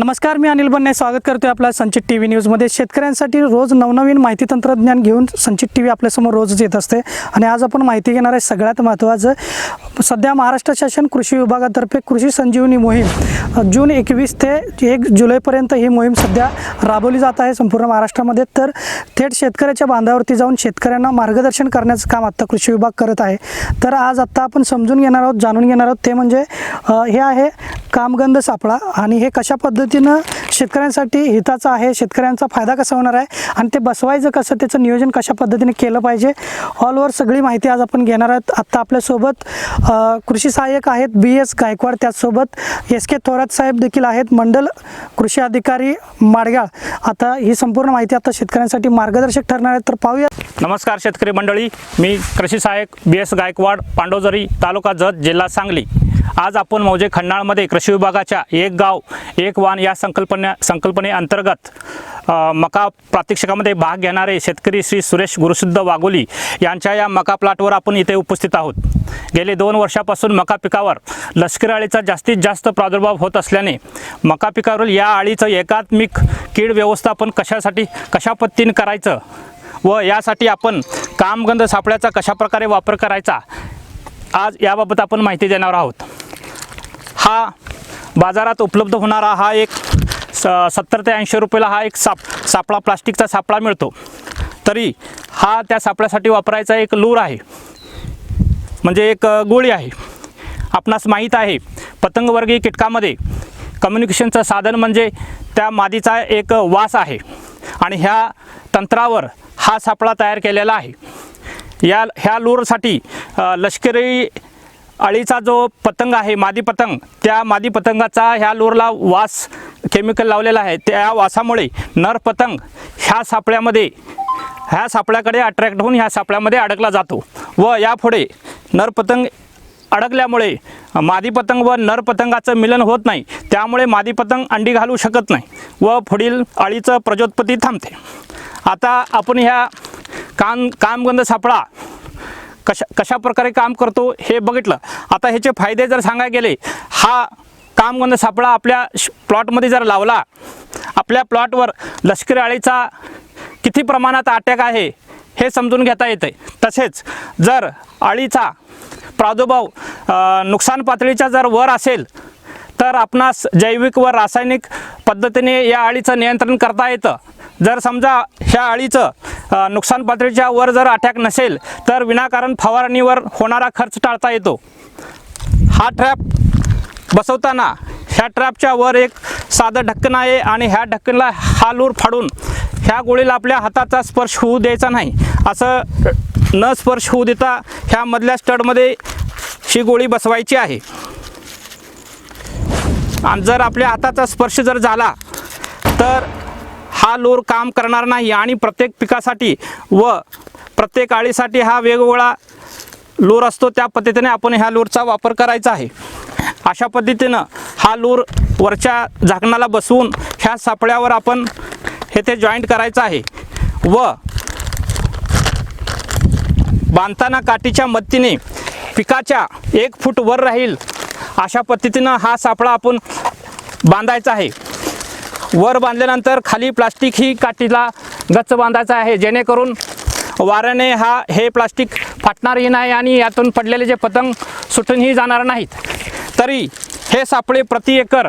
नमस्कार मी अनिल बन्ने स्वागत करतोय आपल्या संचित टी व्ही न्यूजमध्ये. शेतकऱ्यांसाठी रोज नवनवीन माहिती तंत्रज्ञान घेऊन संचित टी व्ही आपल्यासमोर रोजच येत असते. आणि आज आपण माहिती घेणार आहे सगळ्यात महत्त्वाचं सध्या महाराष्ट्र शासन कृषी विभागातर्फे कृषी संजीवनी मोहीम जून एकवीस ते एक जुलैपर्यंत ही मोहीम सध्या राबवली जात आहे संपूर्ण महाराष्ट्रामध्ये. तर थेट शेतकऱ्याच्या बांधावरती जाऊन शेतकऱ्यांना मार्गदर्शन करण्याचं काम आत्ता कृषी विभाग करत आहे. तर आज आत्ता आपण समजून घेणार आहोत जाणून घेणार आहोत ते म्हणजे हे आहे कामगंध सापळा आणि हे कशा पद्धतीनं शेतकऱ्यांसाठी हिताचं आहे शेतकऱ्यांचा फायदा कसा होणार आहे आणि ते बसवायचं कसं त्याचं नियोजन कशा पद्धतीने केलं पाहिजे ऑल ओव्हर सगळी माहिती आज आपण घेणार आहोत. आत्ता आपल्यासोबत कृषी सहाय्यक आहेत बी एस गायकवाड त्याचसोबत एस के थोरात साहेब देखील आहेत मंडल कृषी अधिकारी माडगाळ. आता ही संपूर्ण माहिती आता शेतकऱ्यांसाठी मार्गदर्शक ठरणार आहे तर पाहूया. नमस्कार शेतकरी मंडळी मी कृषी सहाय्यक बी एस गायकवाड पांडोजरी तालुका जत जिल्हा सांगली. आज आपण मौजे खंडाळमध्ये कृषी विभागाच्या एक गाव एक वाण या संकल्पने संकल्पनेअंतर्गत मका प्रात्यक्षिकामध्ये भाग घेणारे शेतकरी श्री सुरेश गुरुशुद्ध वाघोली यांच्या या मका प्लॉटवर आपण इथे उपस्थित आहोत. गेले दोन वर्षापासून मका पिकावर लष्करी अळीचा जास्तीत जास्त प्रादुर्भाव होत असल्याने मका पिकावरील या अळीचं एकात्मिक कीड व्यवस्थापन कशासाठी कशा पद्धतीने करायचं व यासाठी आपण कामगंध सापळ्याचा कशाप्रकारे वापर करायचा आज याबाबत आपण माहिती देणार आहोत. हा बाजारात उपलब्ध होणारा हा एक स सत्तर ते ऐंशी रुपयाला हा एक साप सापळा प्लास्टिकचा सापळा मिळतो. तरी हा त्या सापळ्यासाठी वापरायचा एक लूर आहे. म्हणजे एक गोळी आहे. आपणास माहीत आहे पतंगवर्गीय कीटकामध्ये कम्युनिकेशनचं साधन म्हणजे त्या मादीचा एक वास आहे आणि ह्या तंत्रावर हा सापळा तयार केलेला आहे. या ह्या लूरसाठी लष्करी अळीचा जो पतंग आहे मादी पतंग त्या मादी पतंगाचा ह्या लोरला वास केमिकल लावलेला आहे. त्या वासामुळे नर पतंग ह्या सापळ्यामध्ये ह्या सापळ्याकडे अट्रॅक्ट होऊन ह्या सापळ्यामध्ये अडकला जातो. व यापुढे नर पतंग अडकल्यामुळे मादी पतंग व नर पतंगाचं मिलन होत नाही. त्यामुळे मादी पतंग अंडी घालू शकत नाही व पुढील अळीचं प्रजोत्पत्ती थांबते. आता आपण ह्या काम कामगंध सापळा कशा कशा प्रकारे काम करतो हे बघितलं. आता ह्याचे फायदे जर सांगायला गेले हा कामगंध सापळा आपल्या प्लॉटमध्ये जर लावला आपल्या प्लॉटवर लष्करी अळीचा किती प्रमाणात अटॅक आहे हे समजून घेता येते. तसेच जर अळीचा प्रादुर्भाव नुकसान पातळीच्या जर वर असेल तर आपणास जैविक व रासायनिक पद्धतीने या अळीचं नियंत्रण करता येतं. जर समजा ह्या अळीचं नुकसान पातळीच्या वर जर अटॅक नसेल तर विनाकारण फवारणीवर होणारा खर्च टाळता येतो. हा ट्रॅप बसवताना ह्या ट्रॅपच्या वर एक साधं ढक्कन आहे आणि ह्या ढक्कनला हा लूर फाडून ह्या गोळीला आपल्या हाताचा स्पर्श होऊ द्यायचा नाही. असं न स्पर्श होऊ देता ह्या मधल्या स्टडमध्ये ही गोळी बसवायची आहे. आणि जर आपल्या हाताचा स्पर्श जर झाला तर हा लोर काम करणार नाही आणि प्रत्येक पिकासाठी व प्रत्येक आळीसाठी हा वेगवेगळा लोर असतो त्या पद्धतीने आपण ह्या लोरचा वापर करायचा आहे. अशा पद्धतीनं हा लोर वरच्या झाकणाला बसवून ह्या सापळ्यावर आपण हे ते जॉईंट करायचं आहे. व बांधताना काठीच्या मदतीने पिकाच्या एक फूट वर राहील अशा पद्धतीनं हा सापळा आपण बांधायचा आहे. वर बांधल्यानंतर खाली प्लास्टिक ही काठीला गच्च बांधायचा आहे. जेणेकरून वाऱ्याने हा हे प्लास्टिक फाटणारही नाही आणि यातून पडलेले जे पतंग सुटूनही जाणार नाहीत. तरी हे सापळे प्रति एकर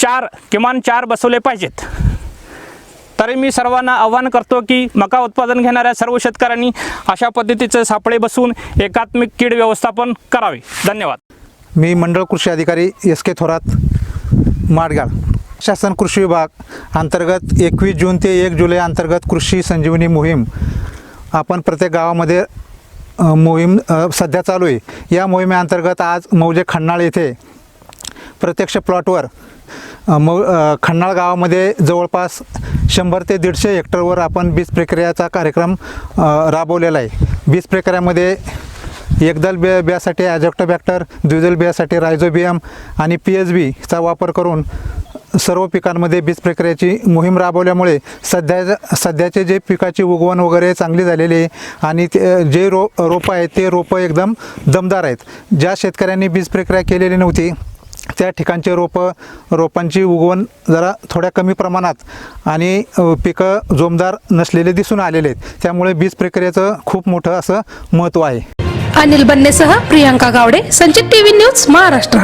चार किमान चार बसवले पाहिजेत. तरी मी सर्वांना आव्हान करतो की मका उत्पादन घेणाऱ्या सर्व शेतकऱ्यांनी अशा पद्धतीचे सापळे बसवून एकात्मिक कीड व्यवस्थापन करावे. धन्यवाद. मी मंडळ कृषी अधिकारी एस के थोरात माडगाळ शासन कृषी विभाग अंतर्गत एकवीस जून ते एक जुलै अंतर्गत कृषी संजीवनी मोहीम. आपण प्रत्येक गावामध्ये मोहीम सध्या चालू आहे. या मोहिमेअंतर्गत आज मौजे खन्नाळ येथे प्रत्यक्ष प्लॉटवर मौ खन्नाळ गावामध्ये जवळपास शंभर ते दीडशे हेक्टरवर आपण बीज प्रक्रियाचा कार्यक्रम राबवलेला आहे. बीज प्रक्रियामध्ये एकदल बे बियासाठी ॲजॉक्टोबॅक्टर द्विदल बियासाठी रायझोबियम आणि पी एच बीचा वापर करून सर्व पिकांमध्ये बीज प्रक्रियाची मोहीम राबवल्यामुळे सध्या सध्याचे जे पिकाची उगवण वगैरे चांगली झालेली आहे आणि ते जे रो रोपं आहेत ते रोपं एकदम दमदार आहेत. ज्या शेतकऱ्यांनी बीज प्रक्रिया केलेली नव्हती त्या ठिकाणचे रोपं रोपांची उगवण जरा थोड्या कमी प्रमाणात आणि पिकं जोमदार नसलेले दिसून आलेले आहेत. त्यामुळे बीज प्रक्रियेचं खूप मोठं असं महत्त्व आहे. अनिल बन्नेसह प्रियांका गावडे संचित टीव्ही न्यूज महाराष्ट्र.